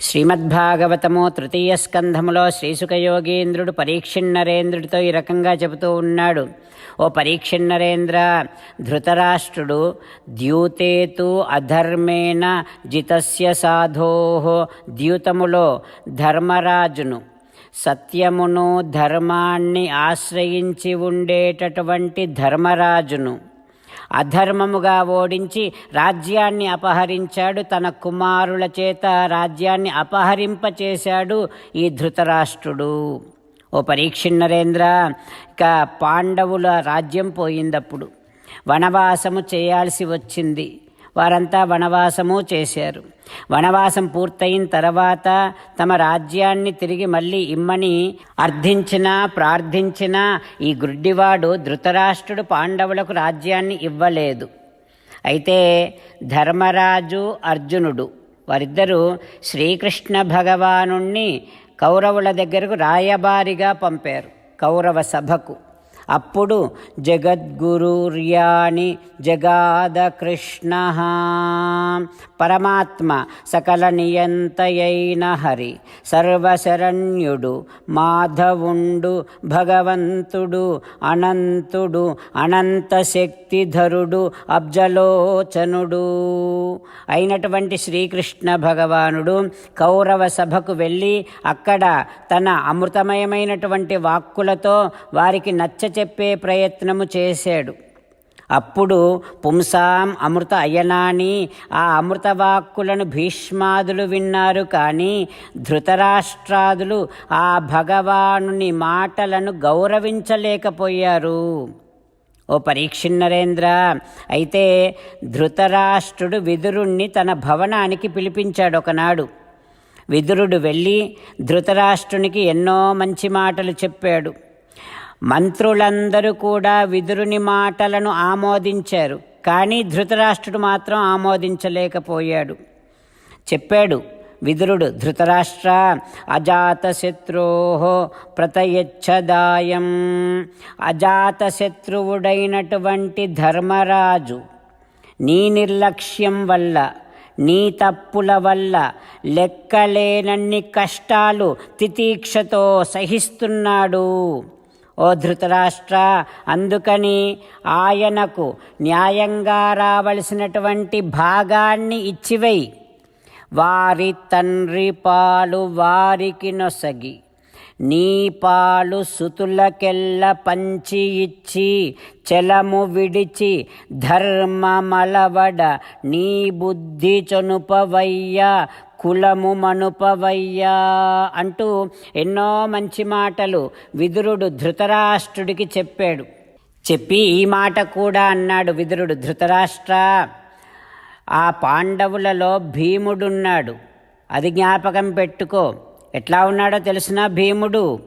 శ్రీమద్భాగవతము తృతీయ స్కంధములో శ్రీసుఖయోగీంద్రుడు పరీక్షిన్నరేంద్రుడితో ఈ రకంగా చెబుతూ ఉన్నాడు. ఓ పరీక్షిన్నరేంద్ర ధృతరాష్ట్రుడు ద్యూతేతు అధర్మేణ జితస్య సాధో ద్యూతములో ధర్మరాజును. సత్యమును ధర్మాన్ని ఆశ్రయించి ఉండేటటువంటి ధర్మరాజును. అధర్మముగా ఓడించి రాజ్యాన్ని అపహరించాడు. తన కుమారుల చేత రాజ్యాన్ని అపహరింపచేశాడు ఈ ధృతరాష్ట్రుడు. ఓ పరీక్షిన్నరేంద్ర ఇక పాండవుల రాజ్యం పోయిందప్పుడు. వనవాసము చేయాల్సి వచ్చింది. వారంతా వనవాసము చేశారు. వనవాసం పూర్తయిన తర్వాత తమ రాజ్యాన్ని తిరిగి మళ్ళీ ఇమ్మని అర్థించినా ప్రార్థించినా ఈ గుడ్డివాడు ధృతరాష్ట్రుడు పాండవులకు రాజ్యాన్ని ఇవ్వలేదు. అయితే ధర్మరాజు అర్జునుడు వారిద్దరూ శ్రీకృష్ణ భగవానుణ్ణి కౌరవుల దగ్గరకు రాయబారిగా పంపారు కౌరవ సభకు. అప్పుడు జగద్గురుర్యాని జగాదకృష్ణ. పరమాత్మ సకల నియంతయైన హరి సర్వశరణ్యుడు మాధవుండు భగవంతుడు అనంతుడు అనంత శక్తిధరుడు అబ్జలోచనుడు. అయినటువంటి శ్రీకృష్ణ భగవానుడు కౌరవ సభకు వెళ్ళి అక్కడ తన అమృతమయమైనటువంటి వాక్కులతో వారికి నచ్చ చెప్పే ప్రయత్నము చేశాడు. అప్పుడు పుంసాం అమృత అయనాని ఆ అమృతవాక్కులను భీష్మాదులు విన్నారు కానీ ధృతరాష్ట్రాదులు ఆ భగవానుని మాటలను గౌరవించలేకపోయారు. ఓ పరీక్షిన్నరేంద్ర అయితే ధృతరాష్ట్రుడు విదురుణ్ణి తన భవనానికి పిలిపించాడు ఒకనాడు. విదురుడు వెళ్ళి ధృతరాష్ట్రునికి ఎన్నో మంచి మాటలు చెప్పాడు. మంత్రులందరూ కూడా విదురుని మాటలను ఆమోదించారు. కానీ ధృతరాష్ట్రుడు మాత్రం ఆమోదించలేకపోయాడు. చెప్పాడు విదురుడు ధృతరాష్ట్ర అజాతశత్రో ప్రతయచ్చదాయం. అజాతశత్రువుడైనటువంటి ధర్మరాజు నీ నిర్లక్ష్యం వల్ల నీ తప్పుల వల్ల లెక్కలేనన్ని కష్టాలు తితీక్షతో సహిస్తున్నాడు. ఓ ధృతరాష్ట్ర అందుకని ఆయనకు న్యాయంగా రావలసినటువంటి భాగాన్ని ఇచ్చివై వారి తండ్రి పాలు వారికి నొసగి నీ పాలు సుతులకెల్ల పంచి ఇచ్చి చలము విడిచి ధర్మమలవడ నీ బుద్ధి చొనుపవయ్య కులము మనుపవయ్యా అంటూ ఎన్నో మంచి మాటలు విదురుడు ధృతరాష్ట్రుడికి చెప్పాడు. చెప్పి ఈ మాట కూడా అన్నాడు విదురుడు ధృతరాష్ట్ర. ఆ పాండవులలో భీముడున్నాడు. అది జ్ఞాపకం పెట్టుకో. ఎట్లా ఉన్నాడో తెలిసిన భీముడు?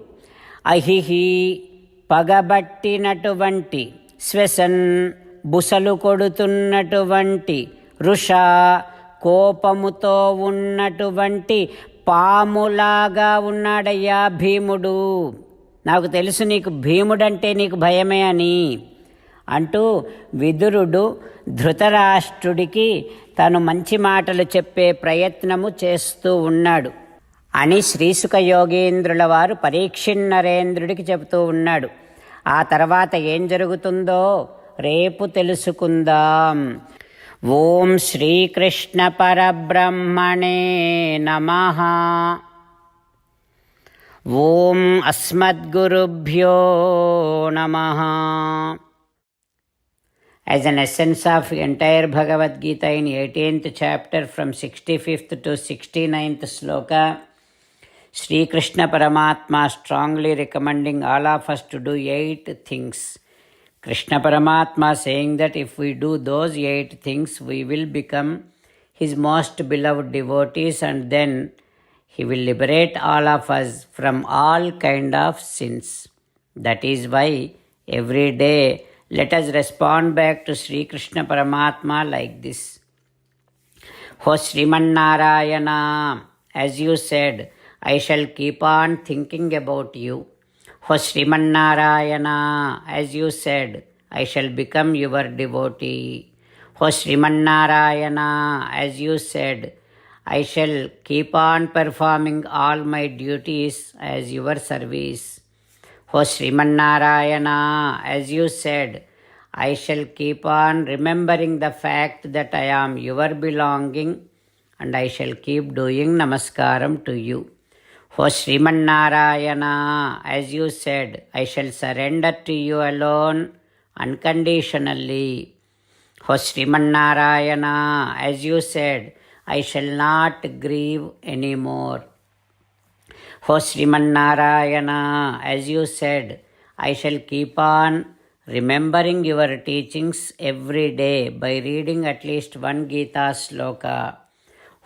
అహిహి పగబట్టినటువంటి శ్వసన్ బుసలు కొడుతున్నటువంటి రుష కోపముతో ఉన్నటువంటి పాములాగా ఉన్నాడయ్యా భీముడు. నాకు తెలుసు నీకు భీముడంటే నీకు భయమే అని. అంటూ విదురుడు ధృతరాష్ట్రుడికి తను మంచి మాటలు చెప్పే ప్రయత్నము చేస్తూ ఉన్నాడు. అని శ్రీసుఖ యోగేంద్రుల వారు పరీక్షిన్ నరేంద్రుడికి చెబుతూ ఉన్నాడు. ఆ తర్వాత ఏం జరుగుతుందో రేపు తెలుసుకుందాం. ॐ श्रीकृष्णपरब्रह्मणे नमः ॐ अस्मद्गुरुभ्यो नमः As an essence of entire Bhagavad Gita in 18th chapter from 65th to 69th sloka, Sri Krishna Paramatma strongly recommending all of us to do eight things. Krishna Paramatma saying that if we do those eight things, we will become his most beloved devotees and then he will liberate all of us from all kind of sins. That is why every day let us respond back to Sri Krishna Paramatma like this. O Sriman as you said, I shall keep on thinking about you. O Sriman as you said, I shall become your devotee. O Sriman as you said, I shall keep on performing all my duties as your service. O Srimanarayana, as you said, I shall keep on remembering the fact that I am your belonging and I shall keep doing namaskaram to you. O Srimanarayana, as you said, I shall surrender to you alone unconditionally. O Srimanarayana, as you said, I shall not grieve anymore. O Srimanarayana, as you said, I shall keep on remembering your teachings every day by reading at least one Gita sloka.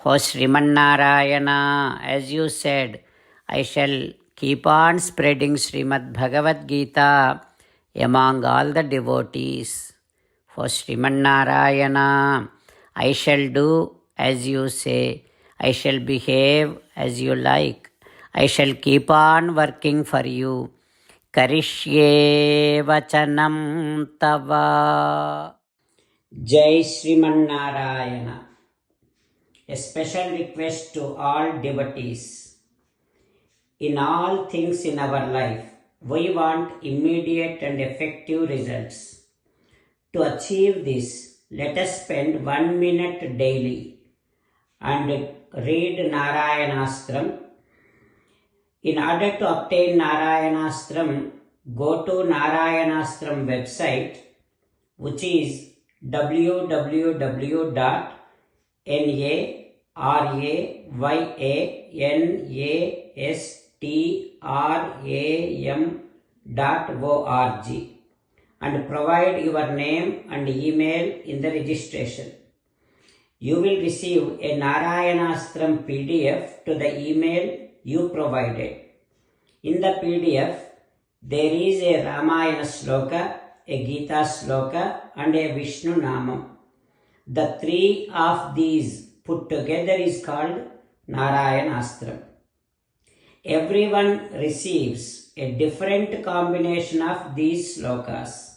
O Srimanarayana, as you said, I shall keep on spreading Srimad Bhagavad Gita among all the devotees. O Srimanarayana, I shall do as you say, I shall behave as you like. I shall keep on working for you. Karishye vachanam tava. Jai Srimanarayana. A special request to all devotees. In all things in our life, we want immediate and effective results. To achieve this, let us spend one minute daily and read Narayanastram in order to obtain Narayanastram, go to Narayanastram website, which is www.narayanastram.org and provide your name and email in the registration. You will receive a Narayanastram PDF to the email you provided. In the PDF, there is a Ramayana sloka, a Gita sloka, and a Vishnu Namam. The three of these put together is called Narayanastram. Everyone receives a different combination of these slokas.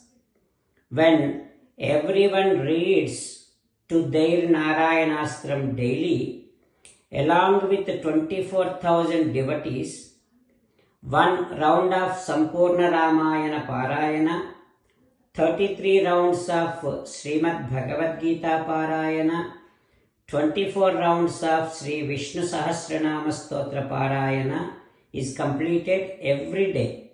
When everyone reads to their Narayanastram daily, along with 24,000 devotees, one round of Sampurna Ramayana Parayana, 33 rounds of Srimad Bhagavad Gita Parayana, 24 rounds of Sri Vishnu Sahasranama Stotra Parayana is completed every day.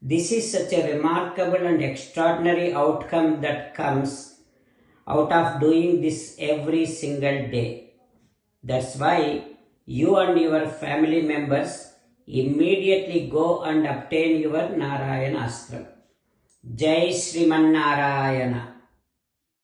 This is such a remarkable and extraordinary outcome that comes out of doing this every single day. That's why you and your family members immediately go and obtain your Narayana Astram. Jai Sriman Narayana.